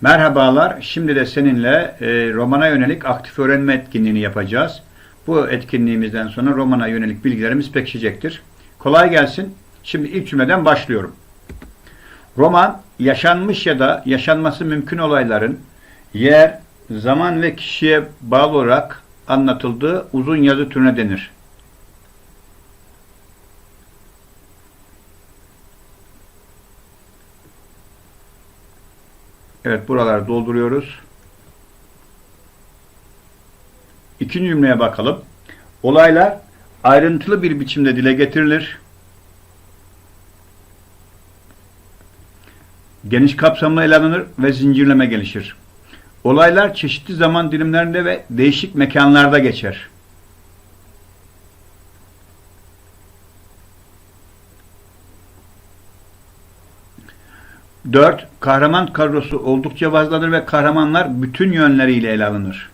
Merhabalar. Şimdi de seninle e, romana yönelik aktif öğrenme etkinliğini yapacağız. Bu etkinliğimizden sonra romana yönelik bilgilerimiz pekişecektir. Kolay gelsin. Şimdi ilk cümleden başlıyorum. Roman, yaşanmış ya da yaşanması mümkün olayların yer, zaman ve kişiye bağlı olarak anlatıldığı uzun yazı türüne denir. Evet buraları dolduruyoruz. İkinci cümleye bakalım. Olaylar ayrıntılı bir biçimde dile getirilir. Geniş kapsamlı ele alınır ve zincirleme gelişir. Olaylar çeşitli zaman dilimlerinde ve değişik mekanlarda geçer. Dört, kahraman kadrosu oldukça fazladır ve kahramanlar bütün yönleriyle ele alınır.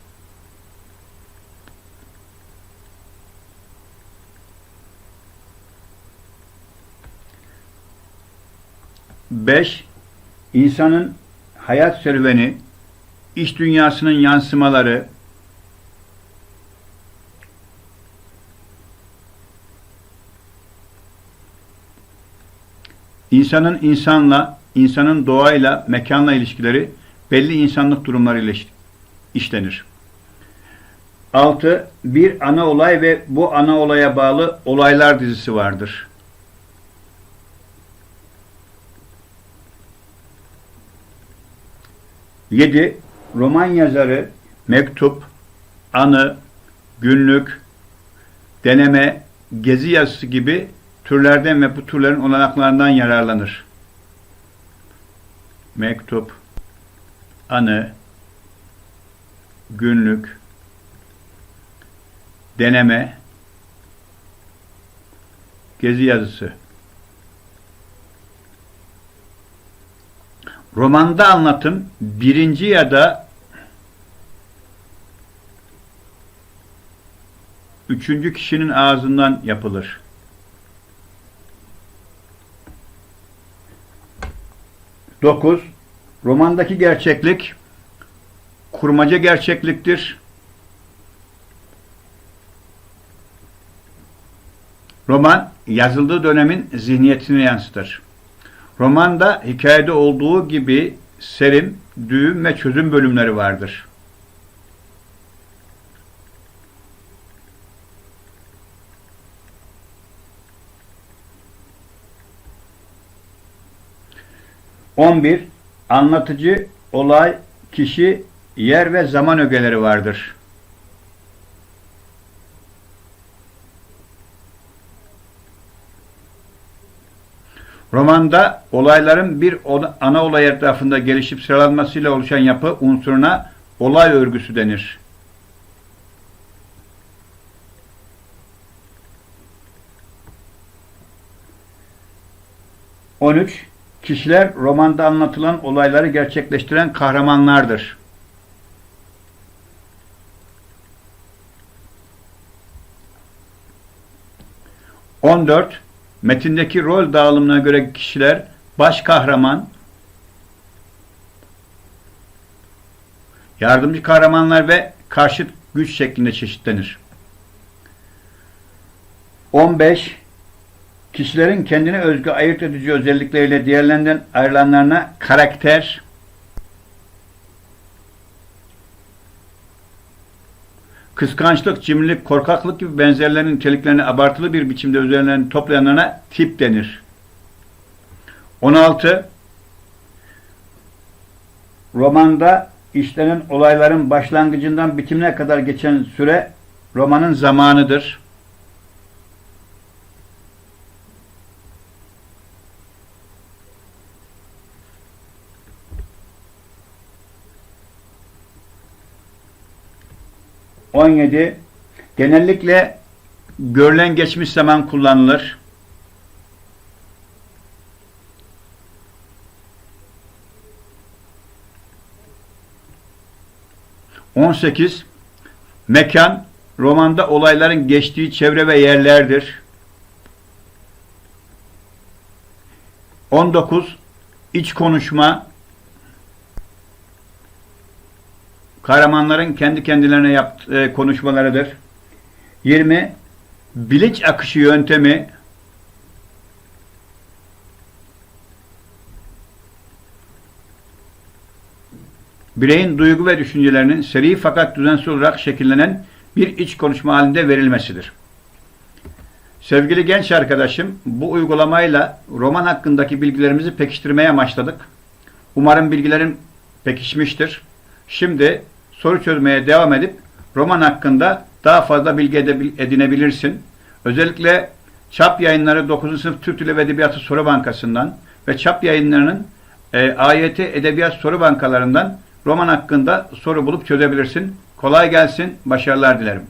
Beş, insanın hayat serüveni, iş dünyasının yansımaları, insanın insanla, insanın doğayla, mekanla ilişkileri belli insanlık durumlarıyla iş- işlenir. 6. Bir ana olay ve bu ana olaya bağlı olaylar dizisi vardır. Yedi, roman yazarı mektup, anı, günlük, deneme, gezi yazısı gibi türlerden ve bu türlerin olanaklarından yararlanır. Mektup, anı, günlük, deneme, gezi yazısı. Romanda anlatım birinci ya da üçüncü kişinin ağzından yapılır. Dokuz, romandaki gerçeklik kurmaca gerçekliktir. Roman yazıldığı dönemin zihniyetini yansıtır. Romanda hikayede olduğu gibi serim, düğüm ve çözüm bölümleri vardır. On bir Anlatıcı, olay, kişi, yer ve zaman ögeleri vardır. Romanda olayların bir ana olay etrafında gelişip sıralanmasıyla oluşan yapı unsuruna olay örgüsü denir. On üç Kişiler romanda anlatılan olayları gerçekleştiren kahramanlardır. 14. Metindeki rol dağılımına göre kişiler baş kahraman, yardımcı kahramanlar ve karşıt güç şeklinde çeşitlenir. 15. Kişilerin kendine özgü ayırt edici özellikleriyle diğerlerinden ayrılanlarına karakter, kıskançlık, cimrilik, korkaklık gibi benzerlerinin niteliklerini abartılı bir biçimde üzerlerine toplayanlarına tip denir. 16. Romanda işlenen olayların başlangıcından bitimine kadar geçen süre romanın zamanıdır. On yedi. Genellikle görülen geçmiş zaman kullanılır. 18 Mekan romanda olayların geçtiği çevre ve yerlerdir. 19 İç konuşma kahramanların kendi kendilerine yaptığı konuşmalarıdır. 20. Bilinç akışı yöntemi bireyin duygu ve düşüncelerinin seri fakat düzensiz olarak şekillenen bir iç konuşma halinde verilmesidir. Sevgili genç arkadaşım, bu uygulamayla roman hakkındaki bilgilerimizi pekiştirmeye başladık. Umarım bilgilerin pekişmiştir. Şimdi soru çözmeye devam edip roman hakkında daha fazla bilgi edinebilirsin. Özellikle Çap Yayınları 9. sınıf Türk Dili ve Edebiyatı Soru Bankası'ndan ve Çap Yayınları'nın e, AYT Edebiyat Soru Bankalarından roman hakkında soru bulup çözebilirsin. Kolay gelsin, başarılar dilerim.